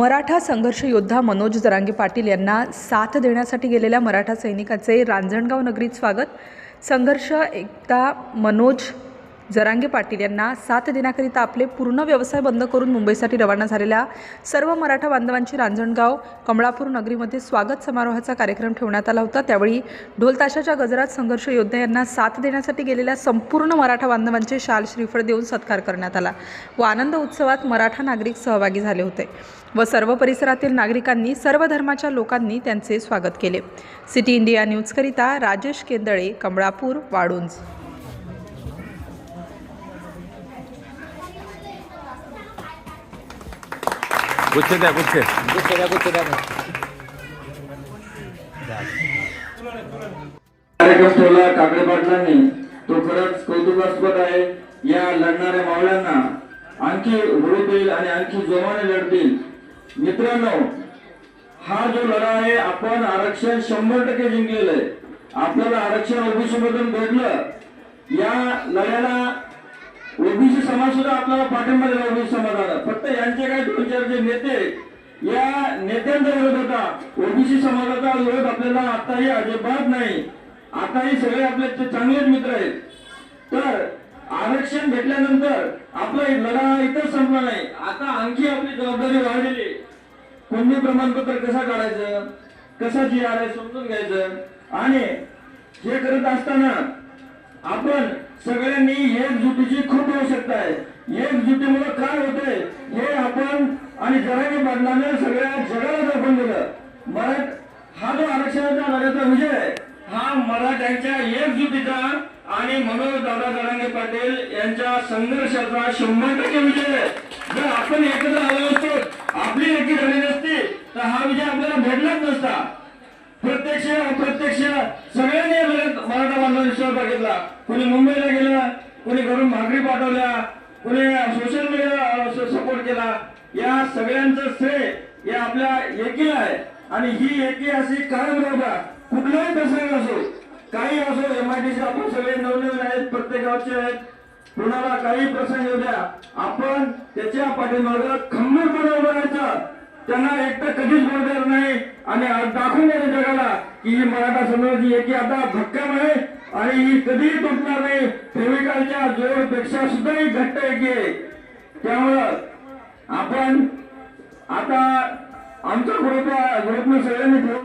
मराठा संघर्ष योद्धा मनोज जरांगे पाटील यांना साथ देण्यासाठी गेलेल्या मराठा सैनिकाचे रांजणगाव नगरीत स्वागत. संघर्ष एकता मनोज जरांगे पाटील यांना साथ देण्याकरिता आपले पूर्ण व्यवसाय बंद करून मुंबईसाठी रवाना झालेल्या सर्व मराठा बांधवांची रांजणगाव कमळापूर नगरीमध्ये स्वागत समारोहाचा कार्यक्रम ठेवण्यात आला होता. त्यावेळी ढोलताशाच्या गजरात संघर्ष योद्धा यांना साथ देण्यासाठी गेलेल्या संपूर्ण मराठा बांधवांचे शाल श्रीफळ देऊन सत्कार करण्यात आला व आनंद उत्सवात मराठा नागरिक सहभागी झाले होते व सर्व परिसरातील नागरिकांनी सर्व धर्माच्या लोकांनी त्यांचे स्वागत केले. सिटी इंडिया न्यूजकरिता राजेश केंदळे कमळापूर वाळुंज. गुच्छे द्या गुच्छे. गुच्छ द्या गुच्छ द्या. कार्यक्रम ठेवला काकडे पाटलांनी. तो खरंच कौतुकास्पद आहे या लढणाऱ्या मावळ्यांना. आणखी येईल आणि आणखी जोमाने लढतील. मित्रांनो हा जो लढा आहे आपण आरक्षण शंभर टक्के जिंकलेलं आहे. आपल्याला आरक्षण ओबीसी मधून भेटलं. या लढ्याला ओबीसी समाज सुद्धा आपल्याला पाठिंबा दिला ओबीसी समाजाला. फक्त यांचे काही दोन चार जे नेते या नेत्यांचा विरोध होता. ओबीसी समाजाचा विरोध आपल्याला आताही अजिबात नाही. आताही सगळे आपले ते चांगलेच मित्र आहेत. तर आरक्षण भेटल्यानंतर आपला हे लढा इथं संपला नाही. आता आणखी आपली जबाबदारी वाढलेली कोणते प्रमाणपत्र कसं काढायचं? कसं जी आर समजून घ्यायचं? आणि हे करत असताना आपण सगळ्यांनी एकजुटीची खूप आवश्यकता आहे. एकजुटीमुळे काय होते हे आपण आणि जरांगे पाटलाने सगळ्या जगाला दाखवून दिलं. मराठ हा जो आरक्षणाचा लढ्याचा विजय आहे हा मराठ्यांच्या एकजुटीचा आणि मनोज दादा जरांगे पाटील यांच्या संघर्षाचा शंभर टक्के विजय आहे. जर आपण एकत्र आलो असतो आपली एकी झाली नसती तर हा विजय आपल्याला भेटलाच नसता. प्रत्यक्ष अप्रत्यक्ष. सगळ्यांनी मराठा बांधवांनी सहभाग घेतला. कोणी मुंबईला गेला कोणी घरून भाकरी पाठवल्या कोणी सोशल मीडिया सपोर्ट केला. या सगळ्यांचं श्रेय या आपल्या एकीला आहे. आणि ही एकी अशी कायम राहता कुठलाही प्रसंग असो काही असो एमआयडीसी आपण सगळे नवनवीन आहेत प्रत्येक गावचे आहेत. कुणाला काही प्रसंग येऊ द्या. आपण त्याच्या पाठीमागं खंबीरपणे उभं राहायचं. त्यांना एकटं कधीच बोलणार नाही. आणि दाखवून द्यायचं जगाला की ही मराठा समाजाची एकी आता भक्कम आहे आणि ही कधीही तुटणार नाही. फेविकालच्या जोरपेक्षा सुद्धा ही घट्ट एकी आहे. त्यामुळं आपण आता आमचा ग्रुप ग्रुपनं सगळ्यांनी ठेवून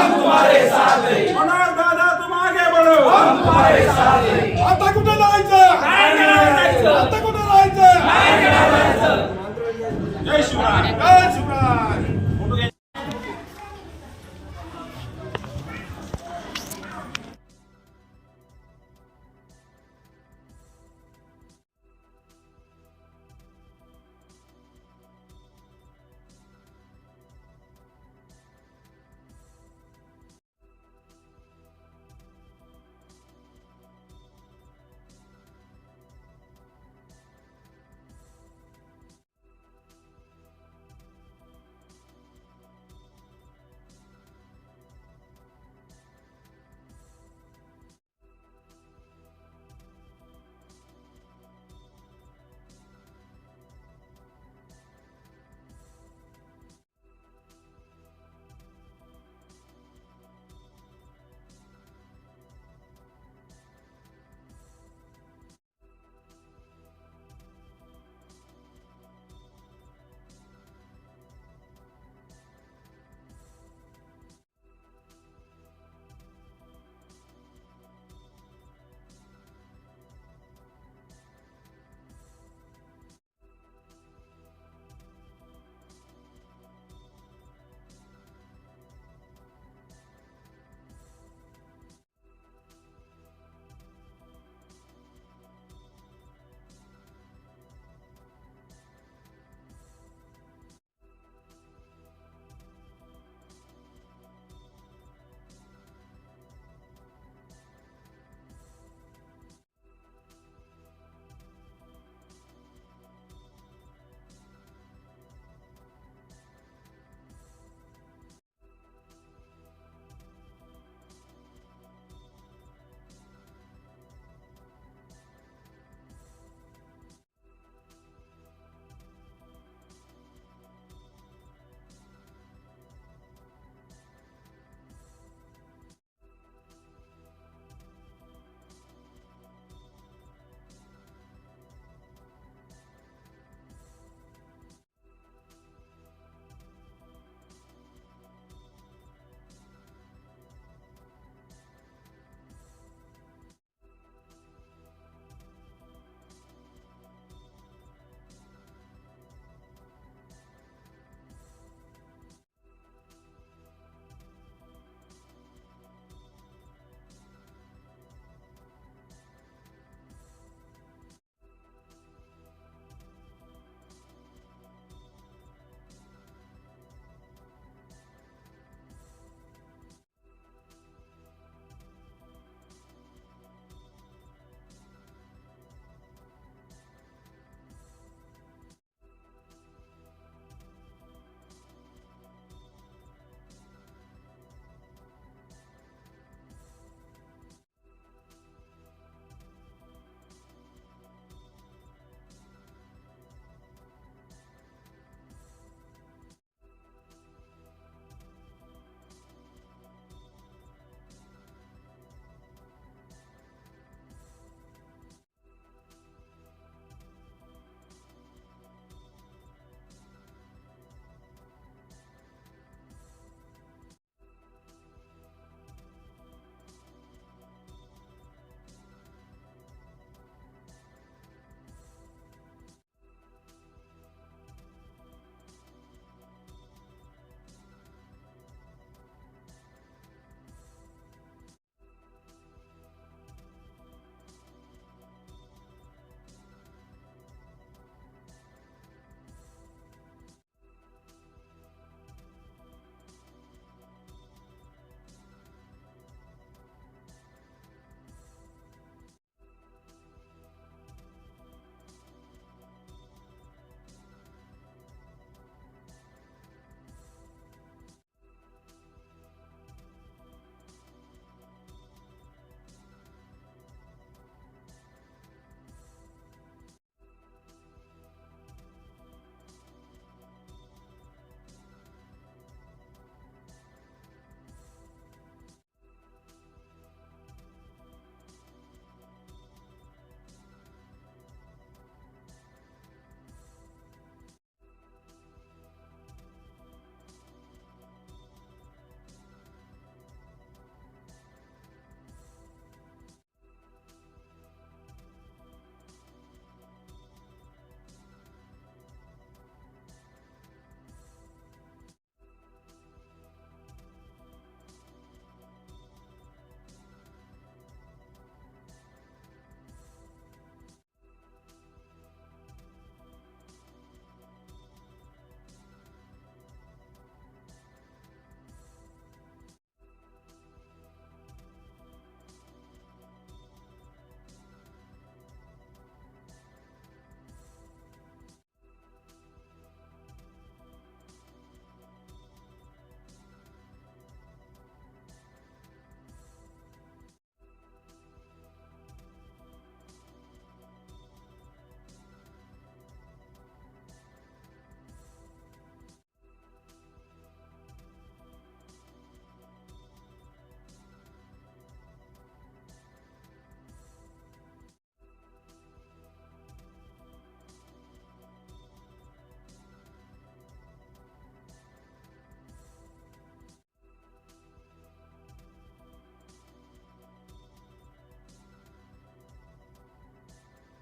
हम तुम्हारे साथ हैं मनोहर दादा तुम आगे बढ़ो। हम तुम्हारे साथ हैं आता कुठे जायचं? आता कुठे जायचं? जय शिवराय जय शिवराय।